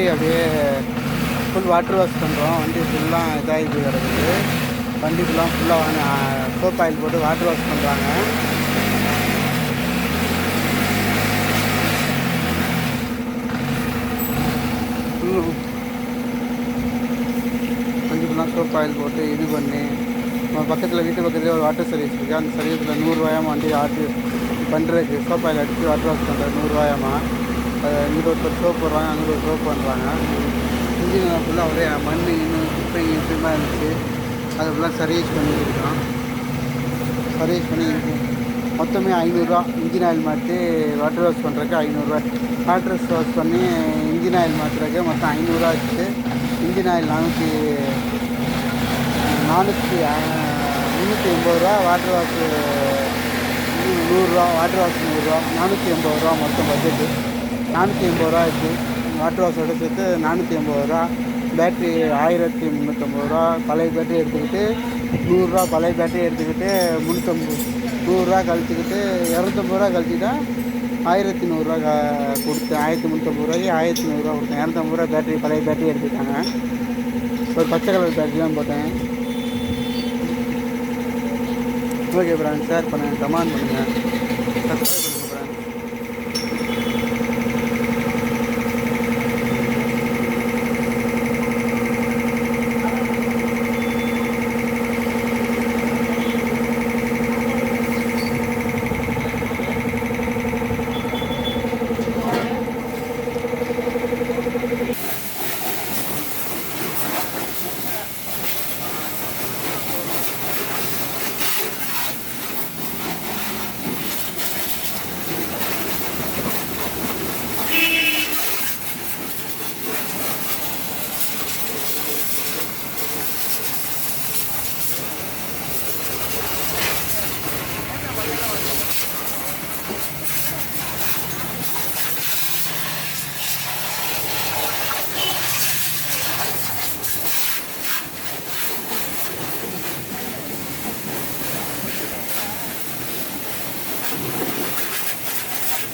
வண்டி அப்படியே full water wash பண்ணுறோம் வண்டி ஃபுல்லாக இதாகி கிடக்குது வண்டி ஃபுல்லாக ஃபுல்லாக சோப் ஆயில் போட்டு வாட்டர் வாஷ் பண்ணுறாங்க வண்டி ஃபுல்லாக சோப் ஆயில் போட்டு இது பண்ணி நம்ம பக்கத்தில் வீட்டு பக்கத்துலேயே ஒரு வாட்டர் சர்வீஸ் இருக்குது அந்த சர்வீஸில் நூறுரூவாயாமல் வண்டி ஆட்டி பண்ணுறதுக்கு சோப் ஆயில் அடித்து வாட்டர் வாஷ் பண்ணுறது நூறுரூவாயாமா இங்கிட்ட ஒருத்தர் ஷோ போடுறாங்க அங்கிட்ட ஒரு ஷோ பண்ணுறாங்க இன்ஜின் ஃபுல்லாக ஒரே மண் இன்னும் குப்பை இப்படிமா இருந்துச்சு. அதை ஃபுல்லாக சர்வீஸ் பண்ணி சர்வீஸ் பண்ணி மொத்தமே ஐநூறுரூவா இன்ஜின் ஆயில் மாற்றி வாட்டர் வாஷ் பண்ணுறதுக்கு ஐநூறுரூவா வாட்டர் வாஷ் பண்ணி இன்ஜின் ஆயில் மாற்றுறதுக்கு மொத்தம் ஐநூறுரூவா ஆச்சு. இன்ஜின் ஆயில் நானூற்றி நானூற்றி முந்நூற்றி எண்பது ரூபா. வாட்டர் வாஷ் நூறுரூவா வாட்டர் வாஷ் நூறுரூவா நானூற்றி எண்பது ரூபா மொத்தம் பட்ஜெட்டு நானூற்றி எண்பது ரூபா ஆச்சு வாட்டர் வாஷோட சேர்த்து நானூற்றி எண்பது ரூபா. பேட்ரி ஆயிரத்தி முந்நூற்றம்பது ரூபா. பழைய பேட்டரி எடுத்துக்கிட்டு நூறுரூவா பழைய பேட்டரி எடுத்துக்கிட்டு முந்நூற்றம்பது நூறுரூவா கழிச்சிக்கிட்டு இரநூத்தம்பது ரூபா கழிச்சுட்டா ஆயிரத்தி நூறுரூவா க கொடுத்தேன் ஆயிரத்தி முந்நூற்றம்பது ரூபாய்க்கு ஆயிரத்தி நூறுரூவா கொடுத்தேன். இரநூத்தம்பது ரூபா பேட்ரி பழைய பேட்டரி எடுத்துக்கிட்டாங்க. ஒரு பச்சை கலர் பேட்டரி தான் போட்டேன். ஓகே ஃப்ரெண்ட் ஷேர் பண்ணுங்கள் கமெண்ட் பண்ணுங்கள் சப்ஸ்கிரைப் பண்ணுங்கள் ஃப்ரெண்ட்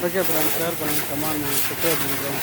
ஓகே ஃப்ரெண்ட் ஷேர் பண்ணுங்கள் கமெண்ட் பண்ணுங்கள் சப்ஸ்கிரைப் பண்ணுங்கள்